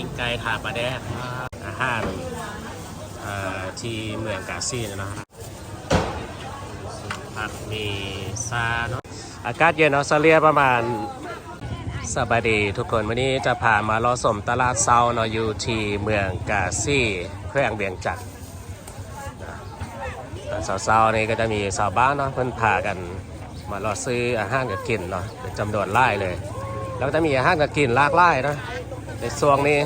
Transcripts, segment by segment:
ปิ้งไก่ถาปลาแดกอาหารที่เมืองกาซีนะครับผักมีซาเนาะอากาศเย็นออสเตรเลียประมาณสบายดีทุกคนวันนี้จะพามาลอสมตลาดเซาเนาะอยู่ที่เมืองกาซีแขวงเวียงจันทน์นะตอนเช้าๆนี่ก็จะมีชาวบ้านเนาะเพิ่นพากันมารอซื้ออาหารกับกินเนาะเป็นจำนวนหลายเลย แล้วก็จะมีอาหารกับกินหลากหลายเนาะ ในช่วงนี้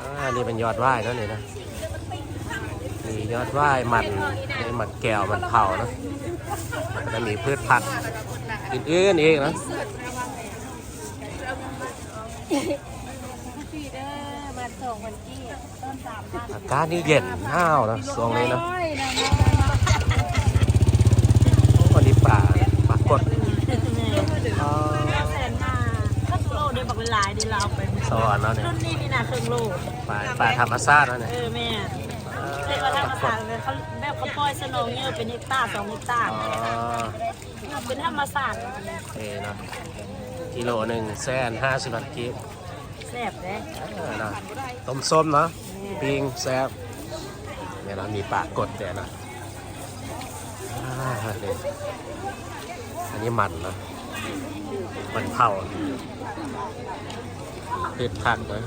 อ่นี่เป็นยอดว่ายเนาะนี่นะมียอดว่ายมันในี่มันแก้วมันเผาเนาะแล้วก็จะมีพืชผักอื่นๆอีกนะพี่เองนกี้ต้นสามพันอากาศนี่เย็นห้าวนะช่วงนี้นะน้อยนะวันนี้ป่าปรากฏ เดี๋ยวบอกหลายเดี๋ยวเราเอาไปสอนเนาะเนี่ยรุ่นนี้นี่นะครึ่งโลป่าป่าธรรมชาติเนาะเนี่ยเออแม่เรียกว่าธรรมศาสตร์เลยเขาแบบเขาปล่อยสนองเยอะเป็นเฮกตาร์สองเฮกตาร์อ๋อเป็นธรรมศาสตร์โอเคเนาะกิโลหนึ่งแสนห้าสิบบาทกิโลแซ่บเลยเออนะต้มส้มเนาะปิ้งแซ่บเนี่ยนะมีปลากดแต่นะอ่านี่อันนี้มันนะ มันเผาเผ็ดผักนะ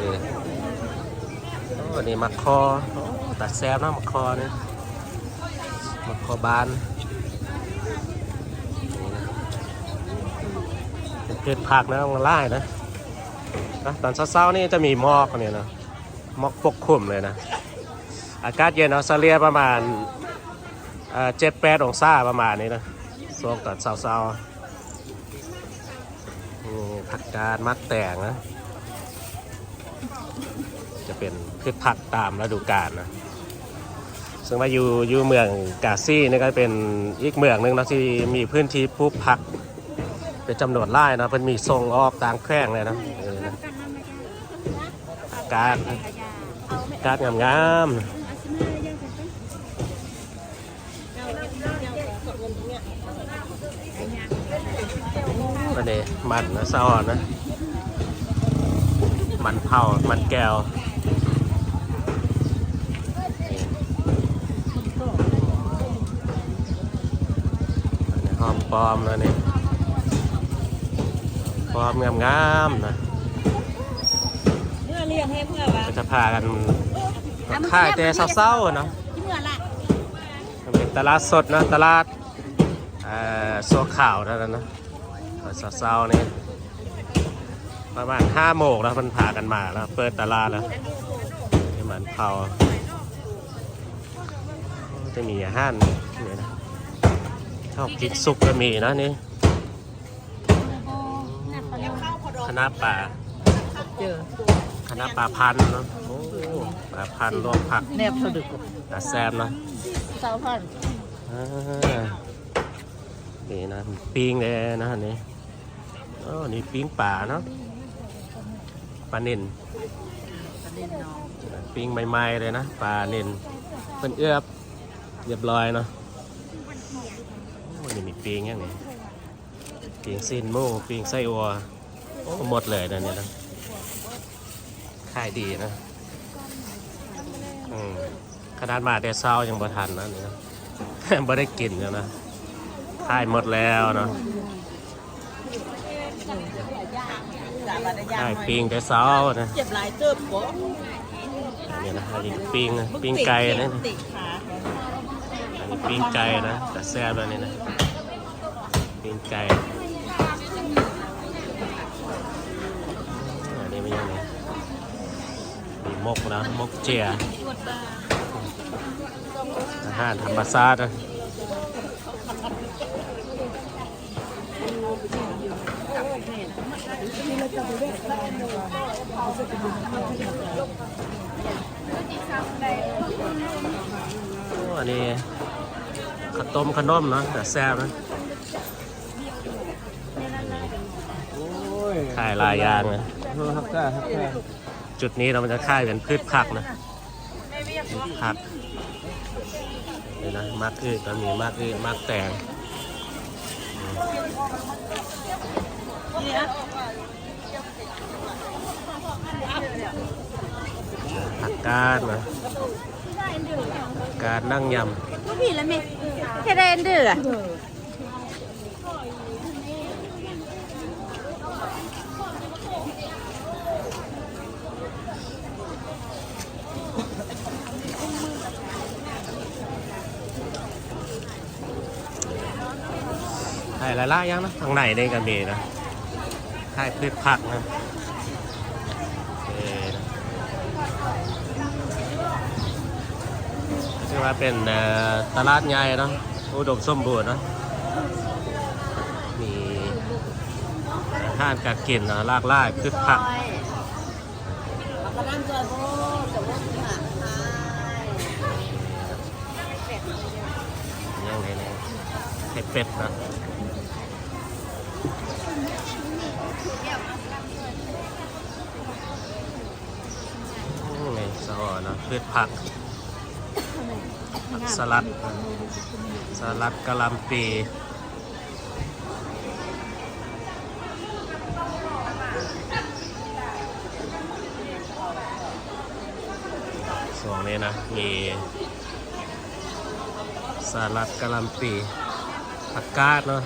นี่โอ้นี่มักคอตัดแซ่บนะมักคอเนี่ยมักคอบานเผ็ดผักนะมันไล่นะนะตอนเช้าๆนี่จะมีหมอกเนี่ยนะหมอกปกคลุมเลยนะ อากาศเย็นออสเตรเลียประมาณ เจ็ดแปดองศาประมาณนี้นะช่วงตอนเช้าๆนี่ผักกาดมักแตงนะ จะเป็นพืชผักตามฤดูกาลนะ ซึ่งว่าอยู่อยู่เมืองกาซี่นี่ก็เป็นอีกเมืองหนึ่งนะที่มีพื้นที่ปลูกผัก เป็นจำนวนหลายนะเป็นมีทรงออกต่างแคร่งเลยนะการการงามงามๆ อันนี้มันนะซาออนนะ มันเผา มันแก้วอันนี้หอมปลอมนะนี่ปลอมงามงามๆนะเมื่อเรียงให้เพื่อวะก็จะพากันค่ายแต่เศร้าๆเนาะที่เมื่อละมันเป็นตลาดสดนะตลาดเอ่อสัวข่าวเท่านั้นนะ เศร้าๆนี่ประมาณห้าโมงแล้วมันพากันมาแล้ว เปิดตลาดแล้วนี่มันเผาจะมีอาหารนี่นะชอบกินสุกก็มีนะนี่คณะปลาเจอคณะปลาพันธุ์เนาะโอ้ปลาพันธุ์รวมผักแนบสะดึกปลาแซมเนาะสาวพันอ่า นี่นะปิ้งเลยนะนนี้อ๋อนี่ปิ้งป่าเนาะปลาเนินปิ้งใหม่ๆเลยนะปลาเนินเป็นเอื้อบเรียบร้อยเนาะนี่มีปิ้งยังไงปิ้งซินหมูปิ้งไส้อัวโอ้หมดเลยนะเนี่ยนะขายดีนะขนาดมาแต่เช้ายังบ่ทันนะนี่นะบ่ได้กินแล้วนะ ขายหมดแล้วเนาะขายปิ้งแต่เช้านะเจ็บหลายเติบบ่นี่นะอันนี้ปิ้งนะปิ้งไก่นะติดขาอันนี้ปิ้งไก่นะแต่แซ่บแล้วนี่นะปิ้งไก่อันนี้ไม่ยังไงมีมกนะมกเจียอาหารธรรมชาตินะ อ้อันนี้ข้าวต้มขนมเนาะแต่แซ่บนะขายหลายอย่างนะจุดนี้เรามันจะค่ายเป็นพืชผักนะพืชผักนี่นะมากอืดก็มีมากอืดมากแตงอืมนี่นะ ผักกาดนะผักกาดนั่งยก็มีแล้วมิแค่ได้อันเดือำไข่ละล่ายังนะทางไหนนี่ก็มีนะ ไข่พืชผักนะเออถือว่าเป็นตลาดใหญ่เนาะอุดมสมบูรณ์เนาะมีอาหารการกินเนาะหลากหลายพืชผักยังไงเนี่ยไข่เป็ดนะอืมในส อนะพืชผักผักสลัดนะสลัดกะหล่ำปีส่วนนี้นะ มีสลัดกะหล่ำปีผักกาดเนาะ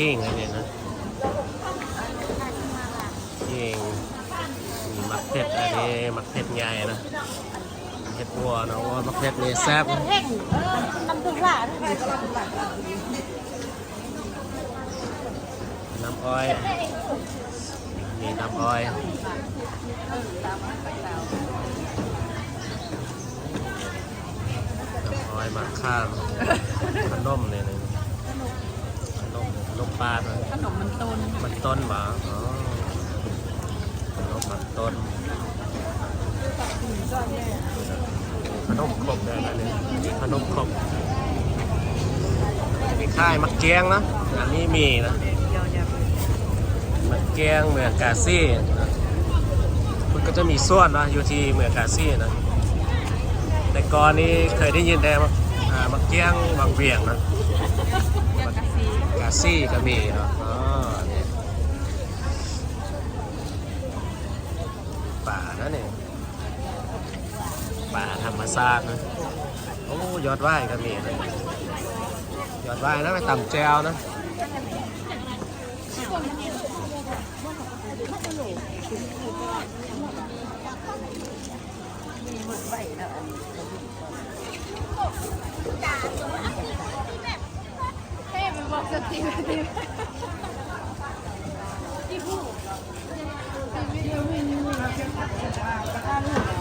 นี่มันเข่งอันนี้นะเข่งมีมักเผ็ดอันนี้มักเผ็ดใหญ่นะเผ็ดวัวนะว่ามักเผ็ดนี่แซ่บเพ่งเออน้ำผึ้งหลานน้ำอ้อยมีน้ำอ้อยน้ำอ้อยมาข้ามขนมเนี่ยนะ นมขนมปลาขนมมันต้นมันต้นหมาอ๋อขนมมันต้นขนมครกได้แล้วเนี่ยมีขนมครกมีค่ายมักเกียงนะอันนี้มีนะมักเกียงเมืองกาซี่มันก็จะมีส่วนนะอยู่ที่เมืองกาซี่นะแต่ก่อนนี้เคยได้ยินแต่มักเกียงบางเวียงนะ ซี่ก็มีเนาะอ๋อเนี่ยป่านะเนี่ยป่าธรรมชาตินะโอ้ยอดว่ายก็มีนะยอดว่ายนะไปต่ำแจวนะเฮ้ยมัน บอกสติสติ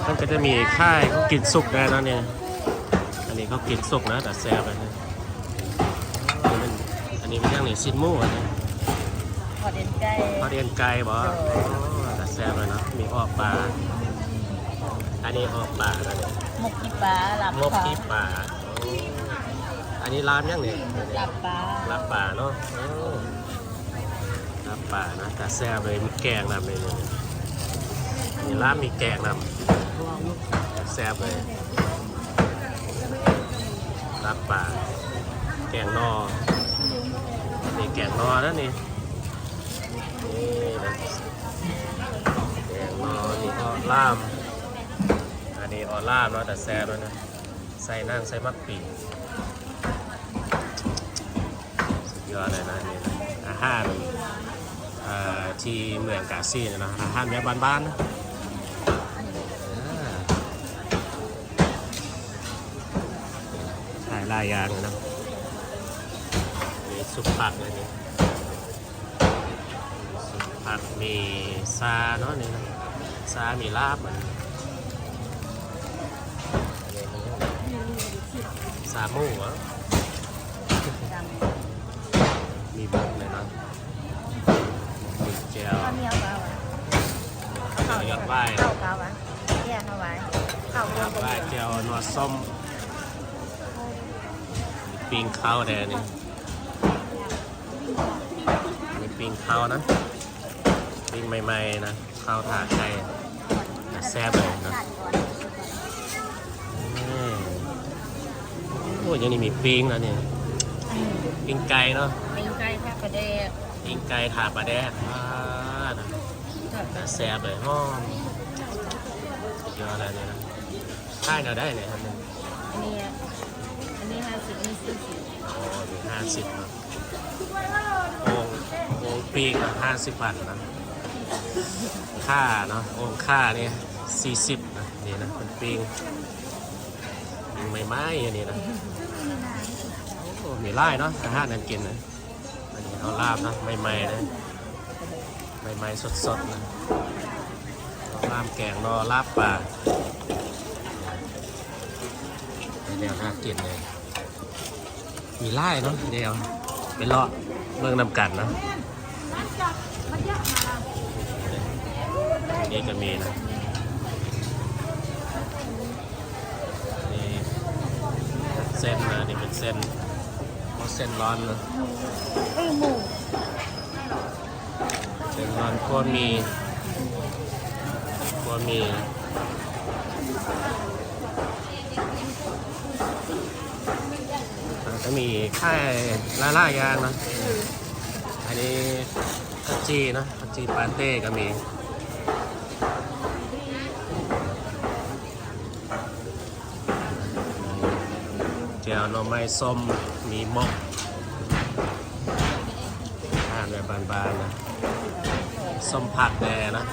มันก็จะมีค่ายเขากินสุกได้นะเนี่ย อันนี้เขากินสุกนะแต่แซ่บเลยนะอันนี้มันอันนี้มันย่างนี่ซินหมูอันนี้ขอเด่นใจพอเรียนไกลบ่อ๋อแต่แซ่บเลยนะมีออกปลา อันนี้ออกปลาแล้วเนี่ยหมกกีปลาหลับงบที่ปลาโอ้อั นนี้ร้านยังเนี่ยหลับปลารับปลาเนาะโอ้รับปลานะแต่แซ่บเลยมีแกงนำเลยเนี่ยมีร้านมีแกงนำแซ่บเลยรับปลาแกงนอนี่แกงนอนะนี่นี่นะแกงนอนี่ก็ล่ามอันนี้ออล่ามเนาะแต่แซ่บแล้วยนะใส่นั่งใส่มักปี ยอดเลยนะนี่นะอาหารที่เมืองกาซีนะ อาหารแบบบ้านๆนะอ่าขายลายยางนะมีสุปผักเลยนี่สุปผักมีซาเนาะนี่นะซามีลาบอะสาหมูเหรอ มีบุกเลยนะมีเจลข้าวเหนียวปลาเข้าเดี๋ยวยอดไหว้เข้าเขาวะแยกเข้าไว้เข้ายอดไหว้เจียวนัวส้มปิ้งข้าวแดงนี่มีปิ้งข้าวนะปิ้งใหม่ๆนะข้าวถาดไก่แซ่บเลยนะนี่โอ้ยยังนี่มีปิ้งนะเนี่ยปิ้งไก่เนาะเป็นไก่ผักกระเดกปิ้งไก่ถาดปลาแดกอ่านะแต่แซ่บเลยหอมสุดยอดอะไรเนี่ยนะค่ายเราได้เนี่ยครับอันนี้อันนี้ห้าสิบนี่สี่สิบโอ้มีห้าสิบนะโอ่งโอ่งปีกห้าสิบบาทนะค่าเนาะโอ่งค่าเนี่ยสี่สิบนะนี่นะเป็นปีงปีงไม่ไม้อันนี้นะโอ้มีไล่เนาะอาหารนั่นกินนะ เอาลาบนะใหม่ๆนะใหม่ๆสดๆนะเอาลาบแกงรอลาบปลาเดียวน่ากินเลยมีไล่เนาะเดียวเป็นเลาะเมืองนำกันนะนนี้ก็มีนะนี่เส้นนะนี่เป็นเส้น เส้นร้อนนะเอ้ยเส้นร้อนพวกมีพวกมีก็มีค่ายล่าล่ายางนะอันนี้กัจจีนะกัจจีปาเต้ก็มีเจียวหน่อไม้ส้ม มีมกทานแบบบานๆนะส้มผักแดนะ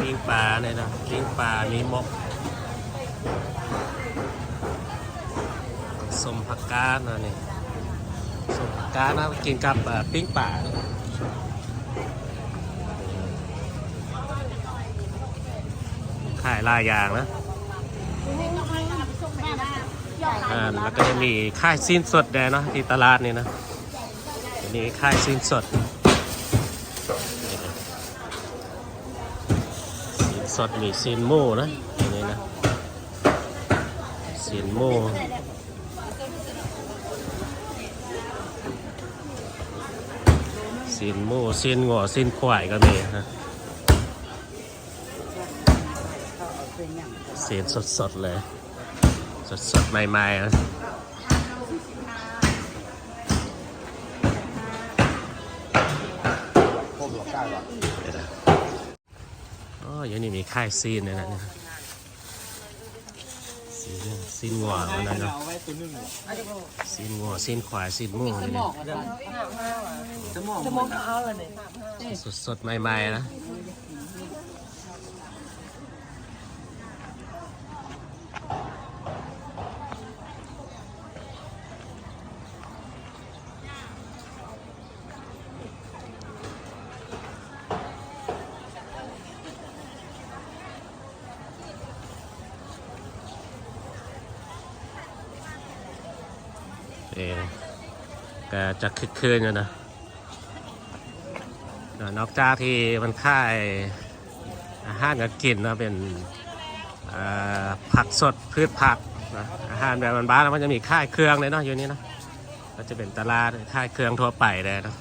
ปิ้งปลาเนี่ยนะปิ้งปลามีมกสมผักกาดนะนี่สมผักกาดนะกินกับปิ้งปลานะ ขายลายยางนะอ่าแล้วก็จะมีค่ายสิ้นสดแดงเนาะที่ตลาดนี่นะอันนี้ค่ายสิ้นสดสิ้นสดมีสิ้นหมูนะอันนี้นะสิ้นหมูสิ้นหมูสิ้นงัวสิ้นควายก็มีนะ สียงสดๆเลย สดๆ ใหม่ๆนะเดี๋ยวนะอ๋อยังนี่มีค่ายซีนเลยนะเนี่ยซีนซีนงัวมันนะเนาะซีนงัวซีนควายซีนหมูนี่นะสดๆ ใหม่ๆ นะ ก็จะคึกคืนอยู่นะอ่านอกจากที่มันค่ายอาหารการกินนะเป็นผักสดพืชผักนะอาหารแบบบ้านๆมันจะมีค่ายเครื่องเลยเนาะอยู่นี่นะก็จะเป็นตลาดค่ายเครื่องทั่วไปเลยนะ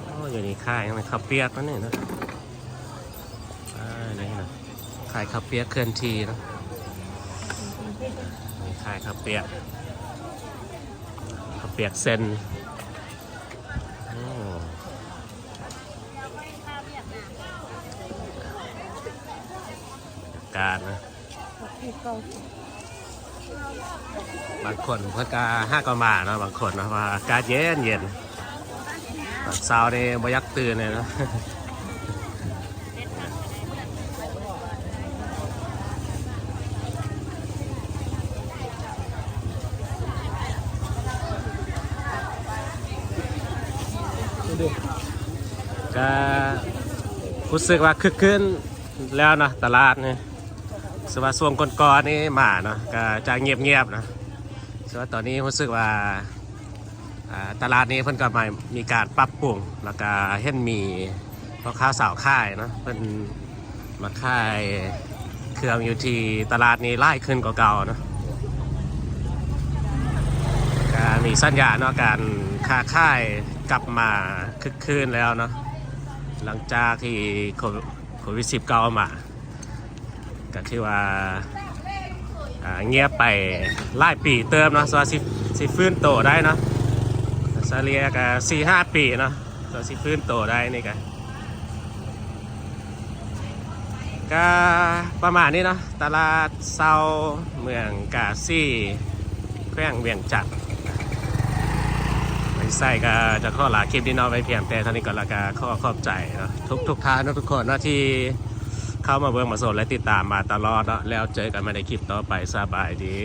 โอ้อยู่นี่ค่ายมันข้าวเปียกนั่นนี่นะอ่านี่นะค่ายข้าวเปียกเคลื่อนที่นะนี่ขายข้าวเปียก เปียกเส้นโอ้การนะบางคนเพื่อกาห้ากมาเนาะบางคนนาะว่าอากาศเย็นเย็นตอนเช้านี่บยักตื่นเลยนะ ก็รู้สึกว่าคึกคืนแล้วนะตลาดนี่สว่าส่วงก่อนๆนี่มาเนาะก็จะเงียบๆนะส่วนตอนนี้รู้สึกว่าตลาดนี้เพิ่นก็มามีการปรับปรุงแล้วก็เห็นมีพ่อค้าสาวค่ายเนาะเพิ่นมาค่ายเครื่องอยู่ที่ตลาดนี้ไล่ขึ้นกว่าเก่าเนาะมีสัญญาณเนาะการค้าค่ายกลับมาคึกคืนแล้วเนาะ หลังจากที่โควิดสิบเก้ามา ก็ที่ว่าเงียบไปหลายปีเติมเนาะสวัสสิสิฟื้นโตได้เนาะซาเลียก็สี่ห้าปีเนาะสวัสสิฟื้นโตได้นี่ก็ก็ประมาณนี้เนาะตลาดเซาเมืองกาซี่แขวงเวียงจันทน์ ใส่ก็จะข้อลาคลิปนี้เนาะไปเพียงแต่เท่านี้ก่อนและก็ข้อขอบใจเนาะทุกทุกท่านเนาะทุกคนเนาะที่เข้ามาเบิ่งมาสนและติดตามมาตลอดเนาะแล้วเจอกันมาในคลิปต่อไปสบายดี